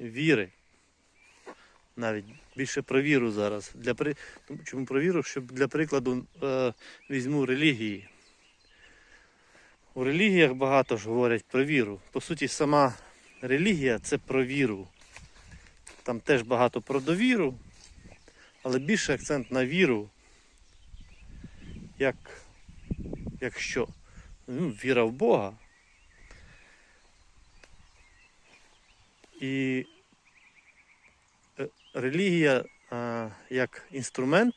віри. Навіть більше про віру зараз. Для, при- чому про віру? Щоб для прикладу е, візьму релігії. У релігіях багато ж говорять про віру. По суті, сама релігія це про віру. Там теж багато про довіру, але більше акцент на віру. Як, як що? Ну, віра в Бога. І е, релігія е, як інструмент,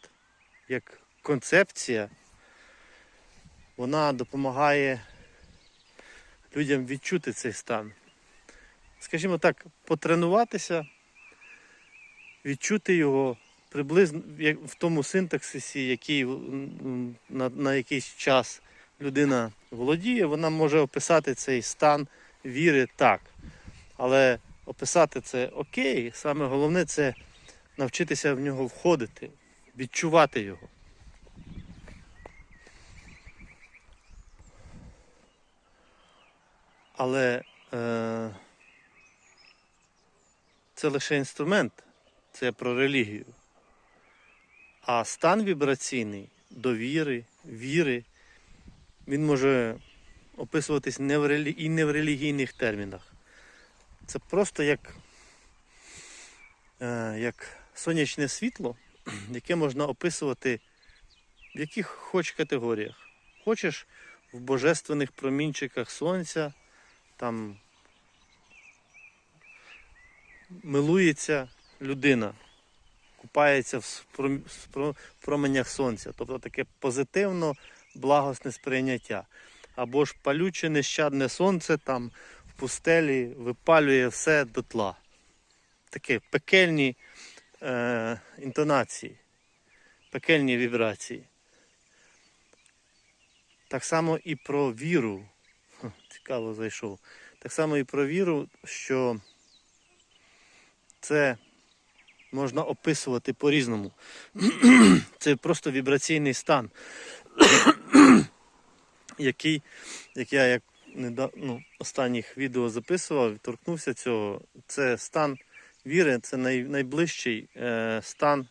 як концепція, вона допомагає людям відчути цей стан. Скажімо так, потренуватися, відчути його приблизно в тому синтаксисі, який на, на якийсь час людина володіє, вона може описати цей стан віри так. Але описати це окей, саме головне це навчитися в нього входити, відчувати його. Але е, це лише інструмент, це про релігію. А стан вібраційний довіри, віри, він може описуватись не в релі... і не в релігійних термінах. Це просто як, е, як сонячне світло, яке можна описувати в яких хоч категоріях. Хочеш в божественних промінчиках сонця, там милується людина, купається в променях сонця, тобто таке позитивно благосне сприйняття. Або ж палюче нещадне сонце там пустелі випалює все дотла. Такі пекельні е, інтонації, пекельні вібрації. Так само і про віру. Цікаво зайшов. Так само і про віру, що це можна описувати по-різному. Це просто вібраційний стан, який, як я як неда- ну, останніх відео записував, торкнувся цього. Це стан віри, це най, найближчий е, стан.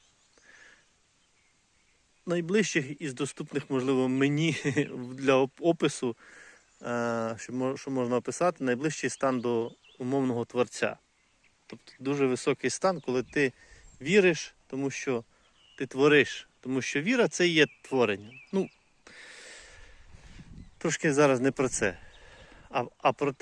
Найближчих із доступних, можливо, мені для опису, е, що, можна описати, найближчий стан до умовного творця. Тобто дуже високий стан, коли ти віриш, тому що ти твориш. Тому що віра це є творення. Ну, трошки зараз не про це, а, а про те,